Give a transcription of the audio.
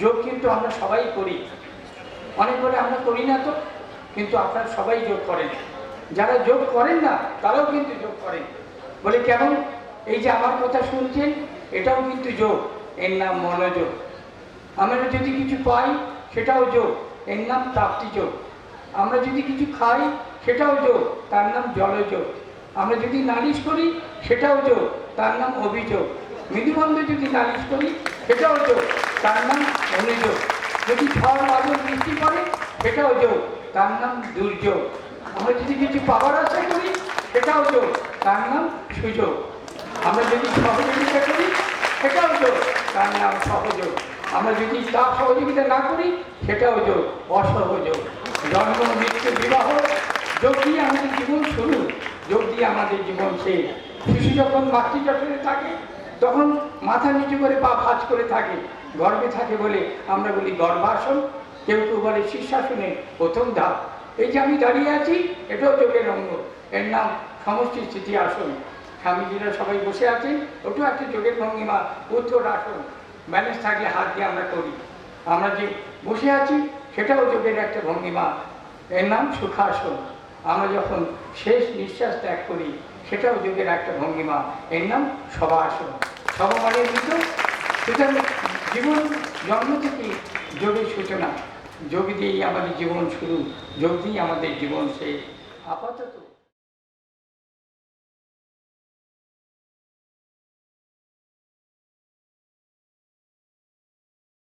যোগ কিন্তু আমরা সবাই করি। অনেক বলে আমরা করি না তো, কিন্তু আপনারা সবাই যোগ করেন। যারা যোগ করেন না, তারাও কিন্তু যোগ করেন। বলে, কেমন? এই যে আমার কথা শুনছেন, এটাও কিন্তু যোগ। এর নাম মনোযোগ। আমরা যদি কিছু পাই, সেটাও যোগ। এর নাম প্রাপ্তি যোগ। আমরা যদি কিছু খাই, সেটাও যোগ। তার নাম জলযোগ। আমরা যদি নালিশ করি, সেটাও যোগ। তার নাম অভিযোগ। মৃদুবন্ধ যদি নালিশ করি, সেটাও যোগ। তার নাম অনুযোগ যদি ঝড় বাদল বৃষ্টি করে সেটাও যোগ তার নাম দুর্যোগ। আমরা যদি কিছু পাওয়ার আশা করি সেটাও যোগ তার নাম সুযোগ। আমরা যদি সহযোগিতা করি সেটাও যোগ তার নাম সহযোগ। আমরা যদি তার সহযোগিতা না করি সেটাও যোগ অসহযোগ। জন্ম, মৃত্যু, বিবাহ, যোগ দিয়ে আমাদের জীবন শুরু। যোগ দিয়ে আমাদের জীবন শেষ। শিশু যখন মাতৃজঠরে থাকে, তখন মাথা নিচু করে পা ভাঁজ করে থাকে। গর্বে থাকে বলে আমরা বলি গর্ভাসন। কেউ কেউ বলে শীর্ষাসনের প্রথম ধাপ। এই যে আমি দাঁড়িয়ে আছি, এটাও যোগের অঙ্গ। এর নাম সমষ্টি স্থিতি আসন। স্বামীজিরা সবাই বসে আছেন, ওটাও একটা যোগের ভঙ্গিমা, উত্তর আসন। ব্যালেন্স থাকলে হাত দিয়ে আমরা করি। আমরা যে বসে আছি, সেটাও যোগের একটা ভঙ্গিমা। এর নাম সুখাসন। আমরা যখন শেষ নিঃশ্বাস ত্যাগ করি, সেটাও যোগের একটা ভঙ্গিমা। এর নাম সবাসন সবমানের মৃত সুতরাং জীবন জন্ম থেকে যোগের সূচনা। যোগ দিয়েই আমাদের জীবন শুরু, যোগ দিয়েই আমাদের জীবন শেষ। আপাতত